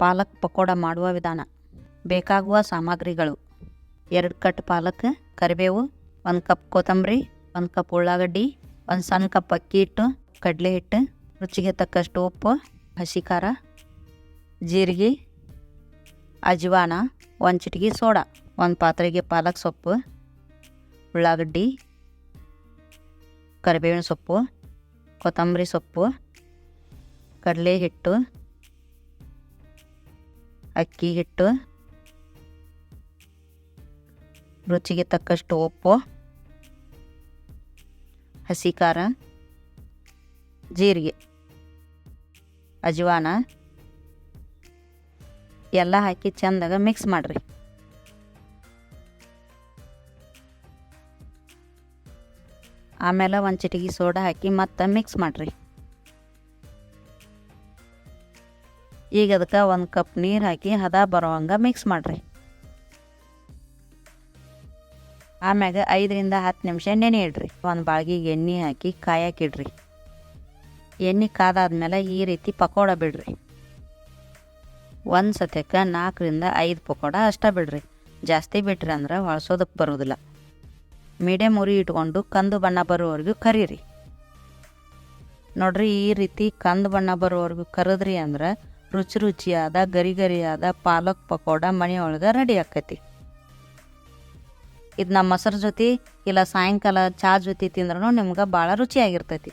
ಪಾಲಕ್ ಪಕೋಡ ಮಾಡುವ ವಿಧಾನ. ಬೇಕಾಗುವ ಸಾಮಗ್ರಿಗಳು. ಎರಡು ಕಟ್ ಪಾಲಕ್, ಕರಿಬೇವು, ಒಂದು ಕಪ್ ಕೊತ್ತಂಬರಿ, ಒಂದು ಕಪ್ ಉಳ್ಳಾಗಡ್ಡಿ, ಒಂದು ಸಣ್ಣ ಕಪ್ ಅಕ್ಕಿ ಹಿಟ್ಟು, ಕಡಲೆ ಹಿಟ್ಟು, ರುಚಿಗೆ ತಕ್ಕಷ್ಟು ಉಪ್ಪು, ಹಸಿ ಖಾರ, ಜೀರಿಗೆ, ಅಜ್ವಾನ, ಒಂದು ಚಿಟಿಗೆ ಸೋಡಾ, ಒಂದು ಪಾತ್ರೆಗೆ ಪಾಲಕ್ ಸೊಪ್ಪು, ಉಳ್ಳಾಗಡ್ಡಿ, ಕರಿಬೇವಿನ ಸೊಪ್ಪು, ಕೊತ್ತಂಬರಿ ಸೊಪ್ಪು, ಕಡಲೆ ಹಿಟ್ಟು ಅಕ್ಕಿ ಹಿಟ್ಟು ರುಚಿಗೆ ತಕ್ಕಷ್ಟು ಉಪ್ಪು ಹಸಿ ಖಾರ ಜೀರಿಗೆ, ಅಜ್ವಾನ, ಎಲ್ಲ ಹಾಕಿ ಚೆಂದಾಗ ಮಿಕ್ಸ್ ಮಾಡಿರಿ. ಆಮೇಲೆ ಒಂದು ಚಿಟಿಗೆ ಸೋಡಾ ಹಾಕಿ ಮತ್ತೆ ಮಿಕ್ಸ್ ಮಾಡಿರಿ. ಈಗ ಅದಕ್ಕೆ ಒಂದು ಕಪ್ ನೀರು ಹಾಕಿ ಹದ ಬರೋವಂಗೆ ಮಿಕ್ಸ್ ಮಾಡಿರಿ. ಆಮ್ಯಾಗ ಐದರಿಂದ ಹತ್ತು ನಿಮಿಷ ನೆನೆ ಇಡ್ರಿ. ಒಂದು ಬಾಳ್ಗಿಗೆ ಎಣ್ಣೆ ಹಾಕಿ ಕಾಯಕ್ಕಿಡ್ರಿ ಎಣ್ಣೆ ಕಾದಾದ್ಮೇಲೆ ಈ ರೀತಿ ಪಕೋಡ ಬಿಡ್ರಿ. ಒಂದು ಸತ್ಯಕ್ಕೆ ನಾಲ್ಕರಿಂದ ಐದು ಪಕೋಡ ಅಷ್ಟೇ ಬಿಡ್ರಿ. ಜಾಸ್ತಿ ಬಿಟ್ರಿ ಅಂದ್ರೆ ಹೊಳಸೋದಕ್ಕೆ ಬರೋದಿಲ್ಲ. ಮೀಡಿಯಮ್ ಉರಿ ಇಟ್ಕೊಂಡು ಕಂದು ಬಣ್ಣ ಬರೋವರೆಗೂ ಕರೀರಿ. ನೋಡ್ರಿ ಈ ರೀತಿ ಕಂದು ಬಣ್ಣ ಬರೋವರೆಗೂ ಕರೆದ್ರಿ ಅಂದ್ರೆ ರುಚಿ ರುಚಿಯಾದ, ಗರಿ ಗರಿಯಾದ ಪಾಲಕ್ ಪಕೋಡ ಮನೆಯೊಳಗೆ ರೆಡಿ ಆಕೈತಿ. ಇದು ನಮ್ಮ ಮೊಸರು ಜೊತೆ, ಇಲ್ಲ ಸಾಯಂಕಾಲ ಚಹಾ ಜೊತೆ ತಿಂದ್ರೂ ನಿಮ್ಗೆ ಭಾಳ ರುಚಿಯಾಗಿರ್ತೈತಿ.